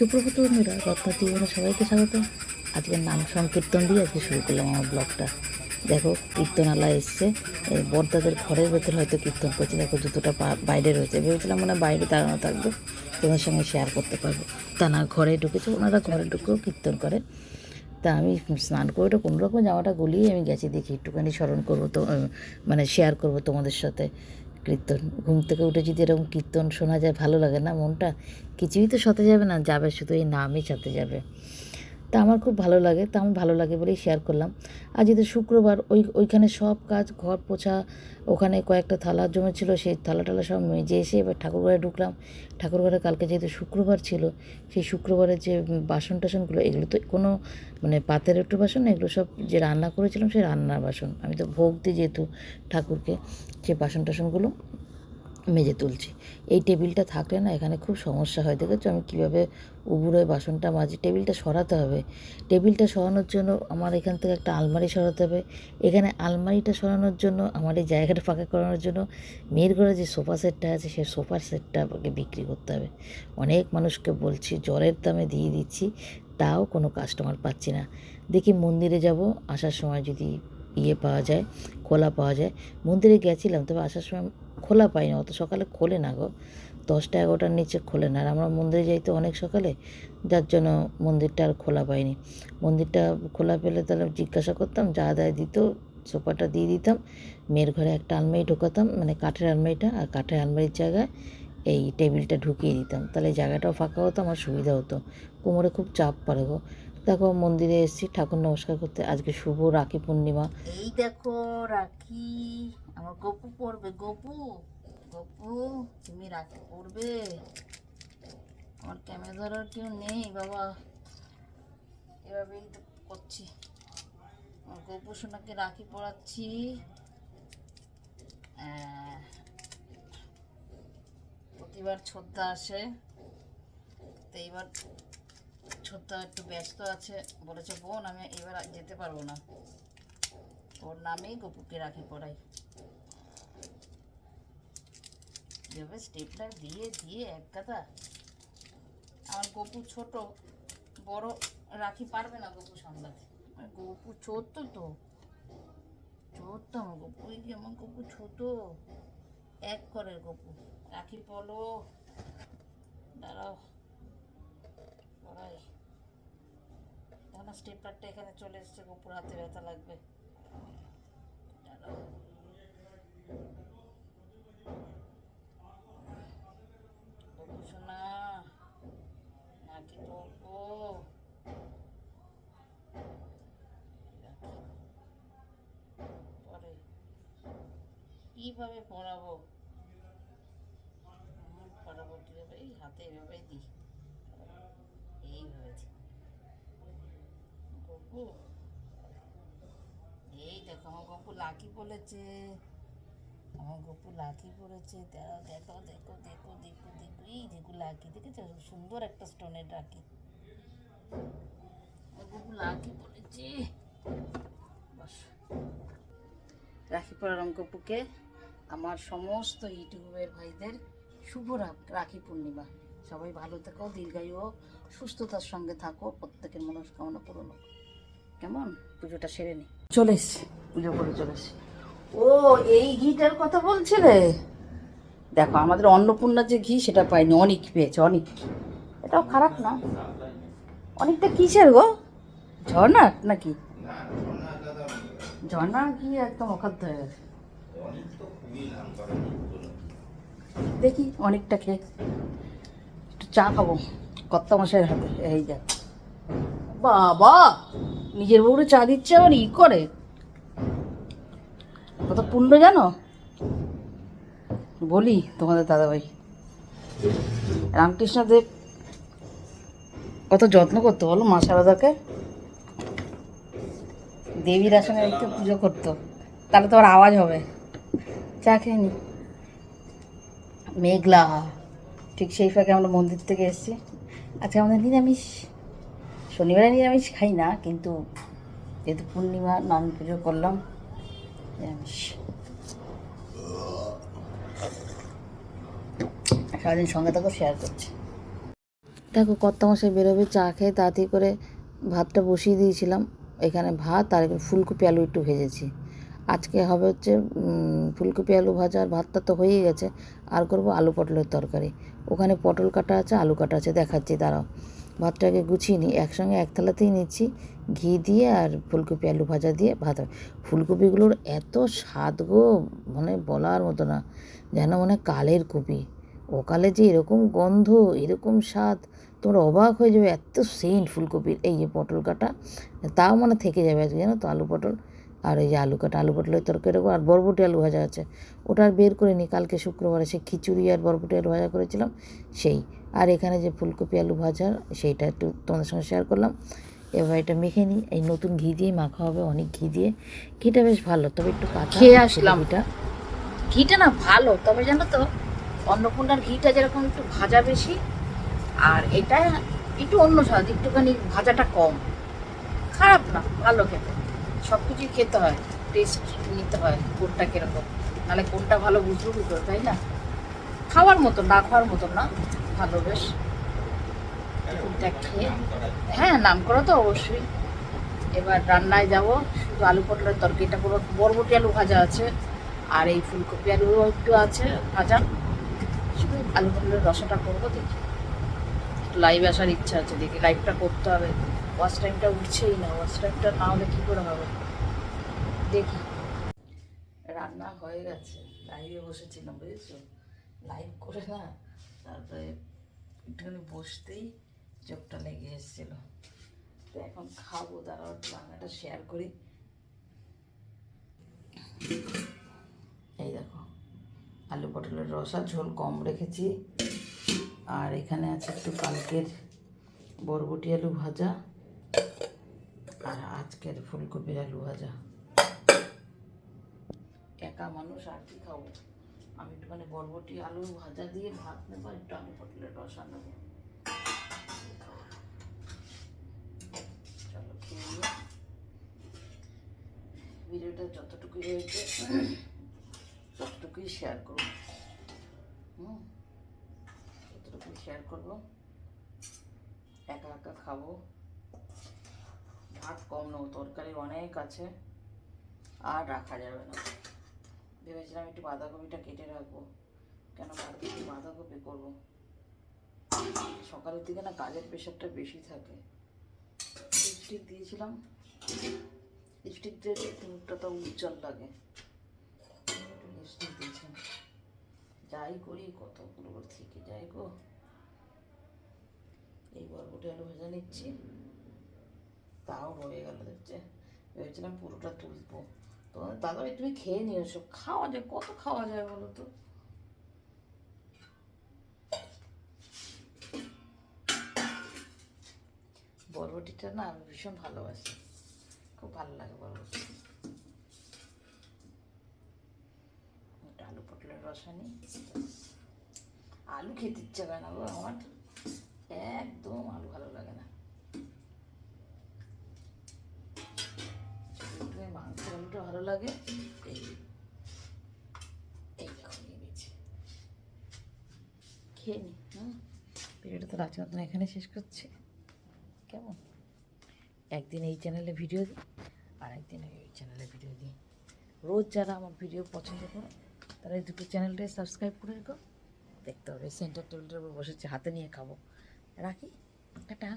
সুপ্রভাত বন্ধুরা, রত্না জীবনে সবাইকে স্বাগত। আজকে নাম সংকীর্তন দিয়ে আজকে শুরু করলাম আমার ব্লগটা। দেখো, কীর্তনালা এসছে। বর্দাদের ঘরের ভেতর হয়তো কীর্তন করছে। দেখো, জুতোটা বাইরে রয়েছে। ভেবেছিলাম মানে বাইরে দাঁড়ানো থাকবে। তোমার সঙ্গে শেয়ার করতে পারব। তা না ঘরে ঢুকেছে। ওনারা ঘরে ঢুকেও কীর্তন করে তা আমি স্নান করে ওটা কোনো রকম জামাটা গলিয়ে আমি গেছি দেখি। একটুখানি স্মরণ করব তো মানে শেয়ার করব তোমাদের সাথে। কীর্তন। ঘুম থেকে উঠে যদি এরকম কীর্তন শোনা যায়, ভালো লাগে না মনটা? কিছুই তো সাথে যাবে না, যাবে শুধু এই নামই সাথে যাবে। তা আমার খুব ভালো লাগে, তা আমার ভালো লাগে বলেই শেয়ার করলাম। আর যেহেতু শুক্রবার ওই, ওইখানে সব কাজ, ঘর পোছা, ওখানে কয়েকটা থালা জমেছিল, সেই থালা টালা সব মেজে এসে এবার ঠাকুরঘরে ঢুকলাম। ঠাকুরঘরে কালকে যেহেতু শুক্রবার ছিল, সেই শুক্রবারের যে বাসন টাসনগুলো, এগুলো তো কোনো মানে পাতের একটু বাসন, এগুলো সব যে রান্না করেছিলাম, সেই রান্নার বাসন। আমি তো ভোগ দিই যেহেতু ঠাকুরকে, সেই বাসন টাসনগুলো। মেজে তুলছি। এই টেবিলটা থাকলে না এখানে খুব সমস্যা হয়। দেখেছ আমি কীভাবে উবুড়োয় বাসনটা মাজি? টেবিলটা সরাতে হবে। টেবিলটা সরানোর জন্য আমার এখান থেকে একটা আলমারি সরাতে হবে। এখানে আলমারিটা সরানোর জন্য, আমার এই জায়গাটা ফাঁকা করানোর জন্য মেয়ের ঘরে যে সোফা সেটটা আছে সেই সোফা সেটটা আমাকে বিক্রি করতে হবে। অনেক মানুষকে বলছি জ্বরের দামে দিয়ে দিচ্ছি, তাও কোনো কাস্টমার পাচ্ছি না। দেখি মন্দিরে যাব, আসার সময় যদি ইয়ে পাওয়া যায়, খোলা পাওয়া যায়। মন্দিরে গেছিলাম, তবে আসার সময় খোলা পাইনি, অত সকালে খোলে না গো। দশটা এগারোটার নিচে খোলে না। আর আমরা মন্দিরে যাই তো অনেক সকালে, যার জন্য মন্দিরটা আর খোলা পাইনি। মন্দিরটা খোলা পেলে তাহলে জিজ্ঞাসা করতাম, যা দায় দিত, সোফাটা দিয়ে দিতাম। মেয়ের ঘরে একটা আলমারি ঢোকাতাম মানে কাঠের আলমারিটা, আর কাঠের আলমারির জায়গায় এই টেবিলটা ঢুকিয়ে দিতাম। তাহলে জায়গাটাও ফাঁকা হতো, আমার সুবিধা হতো। কোমরে খুব চাপ পড়ে গো। দেখো মন্দিরে এসেছি, ঠাকুর নমস্কার করতে। আজকে শুভ রাখি পূর্ণিমা। এই দেখো রাখি, আমার গপু পড়বে, গপু। গপু, তুমি রাখি পড়বে। আমার ক্যামেরা ধরার কেউ নেই, বাবা। এভাবেই তো করছি। আমার গপু সোনাকে রাখি পড়াচ্ছি। প্রতিবার শ্রদ্ধা আসে। তো এইবার ছোট্ট একটু ব্যস্ত আছে, বলেছে, বোন, আমি এবার যেতে পারব না। ওর নামেই গপুকে রাখি পড়াই। যেভাবে স্টেপলার দিয়ে দিয়ে এক কথা আমার গপু ছোট, বড় রাখি পারবে না গপু সামলাতে। গপু ছোট তো। ছোট আমার গপু যে আমার গপু ছোট। এক করে গপু। রাখি পলো। দাঁড়াও। পড়াই তখন স্টেপলারটা এখানে চলে এসছে, উপর হাতে ব্যথা লাগবে। বাবু সোনা নাকি বলব পরে কীভাবে পড়াবো? পড়াবো কীভাবে? এই হাতে এভাবেই দিই। এই দেখো, আমার গপু লাকি বলেছে আমার গপু লাকি পড়েছে। দেখো দেখো দেখো দেখো দেখো এই দেখো লাকি, দেখেছ? সুন্দর একটা স্টোনের রাখি গপু লাকি পড়েছে। রাখি পড়ার গপুকে আমার সমস্ত ইউটিউবের ভাইদের শুভ রাখি পূর্ণিমা। সবাই ভালো থেকো দীর্ঘায়ু হোক, সুস্থতার সঙ্গে থাকো প্রত্যেকের মনস্কামনা পূরণ হোক। কেমন? পুজোটা সেরে নি। চলে এসছি পুজো করে চলে এসছি। ও এই ঘিটার কথা বলছিলে? দেখো আমাদের অন্নপূর্ণার যে ঘি সেটা পাইনি অনেক পেয়েছে অনেক। এটাও খারাপ না। অনেকটা কিসের গো? ঝর্ণার নাকি? ঝর্ণা ঘি একদম অখাদ্য হয়ে গেছে। দেখি অনেকটা খেয়ে। চা খাব। কত্তা মশাইয়ের হাতে। এই যা বাবা! নিজের বউরে চা দিচ্ছে আবার ই করে। কত পুণ্য জানো? বলি তোমাদের দাদাভাই। রামকৃষ্ণদেব কত যত্ন করতো বলো মা সারদাকে? দেবীর আসনে একটু পুজো করতো। তাহলে তোমার আওয়াজ হবে। চা খেয়ে নি। মেঘলা। ঠিক সেই ফাঁকে আমরা মন্দির থেকে এসেছি। আজকে আমাদের নিরামিষ। শনিবারে নিরামিষ খাই না, কিন্তু যেহেতু পূর্ণিমা নাম পুজো করলাম, নিরামিষ। সারাদিন সঙ্গে তাকে শেয়ার করছি। দেখো, কর্তামশাই বেরোবে, চা খেয়ে তাড়াতাড়ি করে ভাতটা বসিয়ে দিয়েছিলাম। এখানে ভাত আর ফুলকপি, আলু একটু ভেজেছি। আজকে হবে হচ্ছে ফুলকপি, আলু ভাজা আর ভাতটা তো হয়েই গেছে। আর করব আলু পটলের তরকারি। ওখানে পটল কাটা আছে, আলু কাটা আছে। দেখাচ্ছি, দাঁড়াও। ভাতটাকে গুছিয়ে নিই। একসঙ্গে এক থালাতেই নিচ্ছি। ঘি দিয়ে আর ফুলকপি, আলু ভাজা দিয়ে ভাত। ফুলকপিগুলোর এত স্বাদ গো মানে বলার মতো না। যেন মনে কালের কপি। ওকালে যে এরকম গন্ধ, এরকম স্বাদ, তোমরা অবাক হয়ে যাবে। এত সেন্ট ফুলকপির এই যে পটল কাটা, তাও মানে থেকে যাবে আজকে, জানো তো? আলু পটল। আর এই যে আলু কাটা আলু পটলের তরকারি দেবো আর বরবটি আলু ভাজা আছে। ওটা আর বের করে নিই কালকে শুক্রবারে সেই খিচুড়ি আর বরবটি আলু ভাজা করেছিলাম সেই। আর এখানে যে ফুলকপি আলু ভাজা সেইটা একটু তোমাদের সঙ্গে শেয়ার করলাম। এবার এটা মেখে নিই এই নতুন ঘি দিয়েই মাখা হবে অনেক ঘি দিয়ে। ঘিটা বেশ ভালো তবে একটু কাঁচা খেয়ে আসলাম। ফুলকপিটা ঘিটা না ভালো তবে জানো তো অন্নপূর্ণার ঘিটা যেরকম একটু ভাজা বেশি আর এটা একটু অন্য স্বাদ একটুখানি ভাজাটা কম। খারাপ না ভালো খেতে। সব কিছুই খেতে হয় টেস্ট নিতে হয় কোনটা কীরকম। নাহলে কোনটা ভালো বুঝব কি করে, তাই না? খাওয়ার মতো না, খাওয়ার মতো না, ভালো বেশ। খেয়ে হ্যাঁ নাম করা তো অবশ্যই। এবার রান্নায় যাব, শুধু আলু পটলের তরকারিটা পুরো বরবটি আলু ভাজা আছে, আর এই ফুলকপি আলুও একটু আছে, ভাজা। শুধু আলু পটলের রসাটা করব দেখি। লাইভ আসার ইচ্ছা আছে, দেখি লাইভটা করতে হবে। ওয়াচ টাইমটা উঠছেই না ওয়াচ টাইমটা না হলে কী করে হবে? দেখি। রান্না হয়ে গেছে লাইভে বসেছিলাম, বুঝেছ? লাইভ করে না, তারপরে একটুখানি বসতেই চোখটা লেগে এসেছিল। তো এখন খাব, দাঁড়াও রান্নাটা শেয়ার করি। এই দেখো, আলু পটলের রসা, ঝোল কম রেখেছি। আর এখানে আছে একটু কালকের বরবটি আলু ভাজা। আর আজকের ফুলকপির আলু ভাজা। একা মানুষ আর কি খাব? আমি একটুখানি বরবটি আলু ভাজা দিয়ে ভাত নেব আর একটু আলু পটলের রসা নেব। চলো খেয়ে। ভিডিওটা যতটুকুই হয়েছে, ততটুকুই শেয়ার করব। হুম? ততটুকুই শেয়ার করব, একা একা খাব। ভাত কম নেব তরকারি অনেক আছে। আর রাখা যাবে না। ভেবেছিলাম একটু বাঁধাকপিটা কেটে রাখব। কেন কালকে একটু বাঁধাকপি করব? সকালের দিকে না কাজের প্রেশারটা বেশি থাকে। লিপস্টিক দিয়েছিলাম। লিপস্টিক দিয়ে মুখটা তো উজ্জ্বল লাগে। একটু লিপস্টিক দিয়েছিলাম। যাই করি কতগুলো থেকে যাই গো। এই বরবটি আলু ভেজে নিচ্ছি। তাও রয়ে গেল দেখছে ভেবেছিলাম পুরোটা তুলবো তো ভাই তুমি খেয়ে নিয়ে এসো খাওয়া যায় কত খাওয়া যায় বলো তো বরবটিটা না আমি ভীষণ ভালোবাসি খুব ভালো লাগে বরবটি আলু পটলের রসা নিই আলু খেতে ইচ্ছা করে না আমার লাগে? এই খেয়ে নি হুম ভিডিওটা তো রাত মতন এখানে শেষ করছি। কেমন? একদিন এই চ্যানেলে ভিডিও দিই আর একদিন এই চ্যানেলে ভিডিও দিই রোজ যারা আমার ভিডিও পছন্দ করে তারা এই দুটো চ্যানেলটাই সাবস্ক্রাইব করে রেখো। দেখতে হবে সেন্টার টেবিলটার উপর বসেছে হাতে নিয়ে খাব। রাখি টাটা।